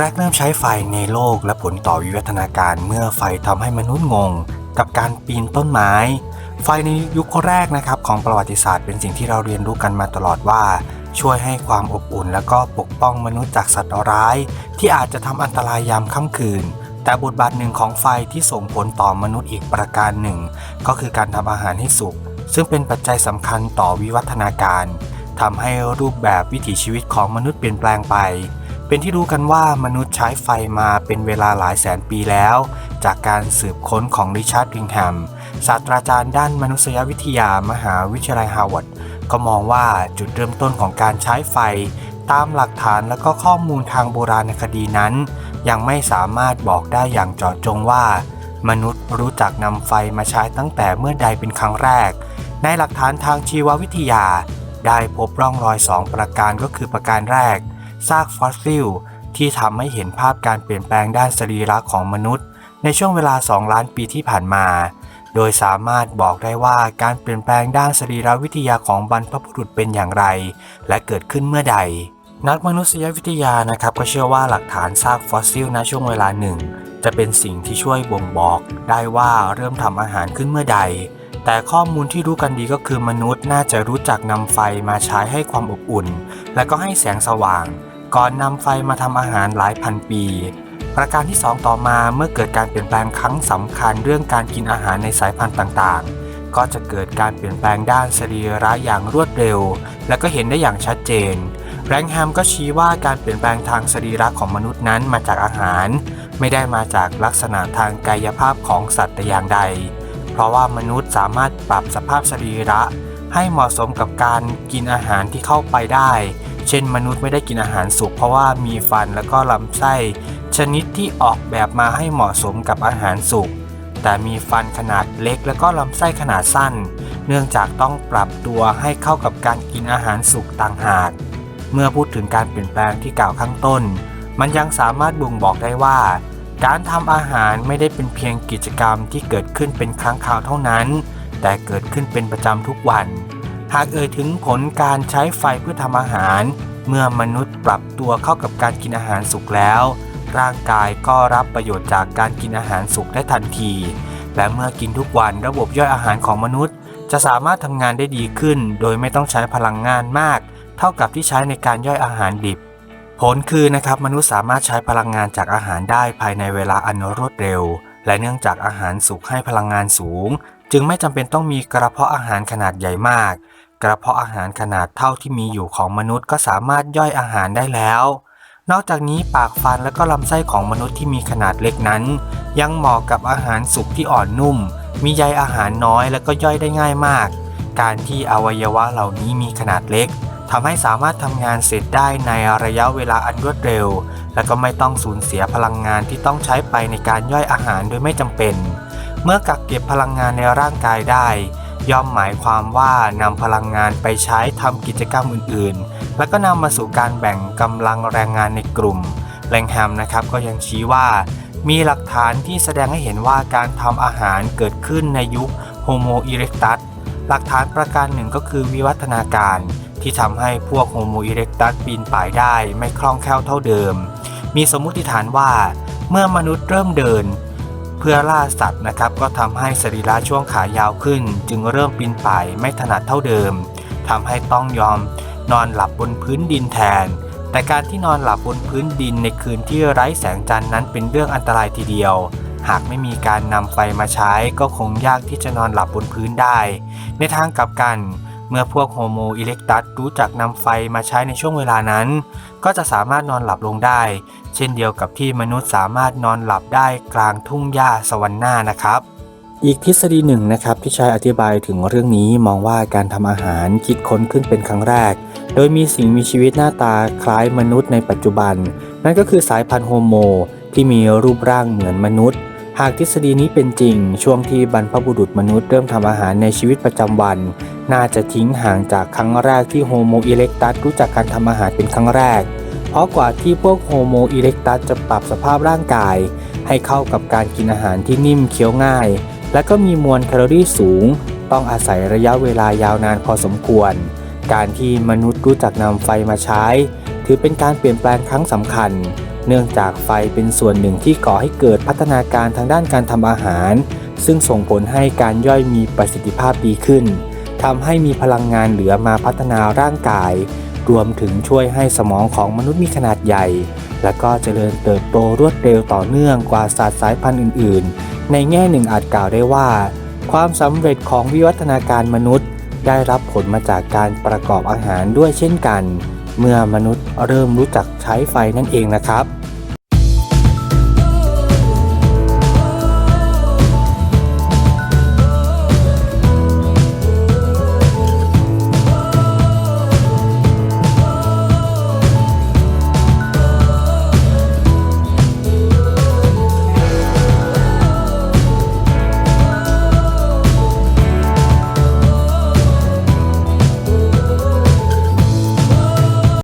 แรกเริ่มใช้ไฟในโลกและผลต่อวิวัฒนาการเมื่อไฟทำให้มนุษย์งง กับการปีนต้นไม้ ไฟในยุคแรกนะครับของประวัติศาสตร์เป็นสิ่งที่เราเรียนรู้กันมาตลอดว่า ช่วยให้ความอบอุ่น และก็ปกป้องมนุษย์จากสัตว์ร้าย ที่อาจจะทำอันตรายยามค่ำคืน แต่บทบาทหนึ่งของไฟที่ส่งผลต่อมนุษย์อีกประการหนึ่ง ก็คือการทำอาหารให้สุกซึ่งเป็นปัจจัยสำคัญต่อวิวัฒนาการทำให้รูปแบบวิถีชีวิตของมนุษย์เปลี่ยนแปลงไป เป็นที่รู้กันว่ามนุษย์ใช้ไฟมาเป็นเวลาหลายแสนปีแล้ว จากการสืบค้นของริชาร์ดริงแฮมศาสตราจารย์ด้านมนุษยวิทยามหาวิทยาลัยฮาร์วาร์ดก็มองว่าจุดเริ่มต้นของการใช้ไฟ ตามหลักฐานและก็ข้อมูลทางโบราณคดีนั้น ยังไม่สามารถบอกได้อย่างเจาะจงว่า มนุษย์รู้จักนำไฟมาใช้ตั้งแต่เมื่อใดเป็นครั้งแรก ในหลักฐานทางชีววิทยา ได้พบร่องรอยสองประการก็คือประการแรก ซากฟอสซิล ที่ทำให้เห็นภาพการเปลี่ยนแปลงด้านสรีระของมนุษย์ ในช่วงเวลา 2 ล้านปีที่ผ่านมา โดยสามารถบอกได้ว่าการเปลี่ยนแปลงด้านสรีรวิทยาของบรรพบุรุษเป็นอย่างไร และเกิดขึ้นเมื่อใด นักมนุษยวิทยานะครับก็เชื่อว่าหลักฐานซากฟอสซิลณช่วงเวลาหนึ่งจะเป็นสิ่งที่ช่วยบ่งบอกได้ว่าเริ่มทำอาหารขึ้นเมื่อใด แต่ข้อมูลที่รู้กันดีก็คือมนุษย์น่าจะรู้จักนำไฟมาใช้ให้ความอบอุ่น และก็ให้แสงสว่าง ก่อนนำไฟมาทำอาหารหลายพันปี ประการที่ 2 ต่อมาเมื่อเกิดการเปลี่ยนแปลงครั้งสำคัญเรื่องการกินอาหารในสายพันธุ์ต่างๆ ก็จะเกิดการเปลี่ยนแปลงด้านสรีระอย่างรวดเร็ว และก็เห็นได้อย่างชัดเจน แรงแฮมก็ชี้ว่าการเปลี่ยนแปลงทางสรีระของมนุษย์นั้นมาจากอาหาร ไม่ได้มาจากลักษณะทางกายภาพของสัตว์แต่อย่างใด เพราะว่ามนุษย์สามารถปรับสภาพสรีระให้เหมาะสมกับการกินอาหารที่เข้าไปได้ เช่น มนุษย์ไม่ได้กินอาหารสุกเพราะว่ามีฟันและก็ลำไส้ ชนิดที่ออกแบบมาให้เหมาะสมกับอาหารสุก แต่มีฟันขนาดเล็กและก็ลำไส้ขนาดสั้น เนื่องจากต้องปรับตัวให้เข้ากับการกินอาหารสุกต่างหาก เมื่อพูดถึงการเปลี่ยนแปลงที่กล่าวข้างต้น มันยังสามารถบ่งบอกได้ว่า การทำอาหารไม่ได้เป็นเพียงกิจกรรมที่เกิดขึ้นเป็นครั้งคราวเท่านั้น แต่เกิดขึ้นเป็นประจำทุกวัน หากเอ่ยถึงผลการใช้ไฟเพื่อทำอาหาร เมื่อมนุษย์ปรับตัวเข้ากับการกินอาหารสุกแล้ว ร่างกายก็รับประโยชน์จากการกินอาหารสุกได้ทันที และเมื่อกินทุกวันระบบย่อยอาหารของมนุษย์ จะสามารถทำงานได้ดีขึ้น โดยไม่ต้องใช้พลังงานมาก เท่ากับที่ใช้ในการย่อยอาหารดิบ ผลคือนะครับมนุษย์สามารถใช้พลังงานจากอาหารได้ภายในเวลาอันรวดเร็ว และเนื่องจากอาหารสุกให้พลังงานสูง จึงไม่จำเป็นต้องมีกระเพาะอาหารขนาดใหญ่มาก กระเพาะอาหารขนาดเท่าที่มีอยู่ของมนุษย์ก็สามารถย่อยอาหารได้แล้ว นอกจากนี้ปากฟันและก็ลำไส้ของมนุษย์ที่มีขนาดเล็กนั้น ยังเหมาะกับอาหารสุกที่อ่อนนุ่ม มีใยอาหารน้อยและก็ย่อยได้ง่ายมาก การที่อวัยวะเหล่านี้มีขนาดเล็กทำให้สามารถทำงานเสร็จได้ในระยะเวลาอันรวดเร็ว และก็ไม่ต้องสูญเสียพลังงานที่ต้องใช้ไปในการย่อยอาหารโดยไม่จำเป็น เมื่อกักเก็บพลังงานในร่างกายได้ ย่อมหมายความว่านำพลังงานไปใช้ทำกิจกรรมอื่นๆ และก็นำมาสู่การแบ่งกำลังแรงงานในกลุ่มแรงแฮมนะครับก็ยังชี้ว่า มีหลักฐานที่แสดงให้เห็นว่าการทำอาหารเกิดขึ้นในยุคโฮโมอีเร็กตัสหลักฐานประการหนึ่งก็คือวิวัฒนาการ ที่ทำให้พวกโฮโมอีเร็กตัสปีนป่ายได้ไม่คล่องแคล่วเท่าเดิม มีสมมุติฐานว่า เมื่อมนุษย์เริ่มเดิน เพื่อล่าสัตว์นะครับก็ทำให้สรีระช่วงขายาวขึ้น จึงเริ่มปีนป่ายไม่ถนัดเท่าเดิมทำให้ต้องยอมนอนหลับบนพื้นดินแทน แต่การที่นอนหลับบนพื้นดินในคืนที่ไร้แสงจันทร์นั้นเป็นเรื่องอันตรายทีเดียว หากไม่มีการนำไฟมาใช้ก็คงยากที่จะนอนหลับบนพื้นได้ ในทางกลับกันเมื่อพวกโฮโมอิเล็กตัสรู้จักนำไฟมาใช้ในช่วงเวลานั้น ก็จะสามารถนอนหลับลงได้ เช่นเดียวกับที่มนุษย์สามารถนอนหลับได้กลางทุ่งหญ้าสวรรค์หน้านะครับอีกทฤษฎีหนึ่งนะครับที่ใช้อธิบายถึงเรื่องนี้มองว่าการทำอาหารคิดค้นขึ้นเป็นครั้งแรก โดยมีสิ่งมีชีวิตหน้าตาคล้ายมนุษย์ในปัจจุบัน นั่นก็คือสายพันธุ์โฮโม ที่มีรูปร่างเหมือนมนุษย์ หากทฤษฎีนี้เป็นจริง ช่วงที่บรรพบุรุษมนุษย์เริ่มทำอาหารในชีวิตประจำวัน น่าจะทิ้งห่างจากครั้งแรกที่โฮโมอิเล็กตัสรู้จักการทำอาหารเป็นครั้งแรก เพราะกว่าที่พวกโฮโมอิเล็กตัสจะปรับสภาพร่างกาย ให้เข้ากับการกินอาหารที่นิ่มเคี้ยวง่าย และก็มีมวลแคลอรี่สูง ต้องอาศัยระยะเวลายาวนานพอสมควร การที่มนุษย์รู้จักนำไฟมาใช้ ถือเป็นการเปลี่ยนแปลงครั้งสำคัญ เนื่องจากไฟเป็นส่วนหนึ่งที่ก่อให้เกิดพัฒนาการทางด้านการทำอาหาร ซึ่งส่งผลให้การย่อยมีประสิทธิภาพดีขึ้น ทำให้มีพลังงานเหลือมาพัฒนาร่างกาย รวมถึงช่วยให้สมองของมนุษย์มีขนาดใหญ่ และก็เจริญเติบโตรวดเร็วต่อเนื่องกว่าสัตว์สายพันธุ์อื่น ๆ ในแง่หนึ่งอาจกล่าวได้ว่า ความสำเร็จของวิวัฒนาการมนุษย์ ได้รับผลมาจากการประกอบอาหารด้วยเช่นกัน เมื่อมนุษย์เริ่มรู้จักใช้ไฟนั่นเองนะครับ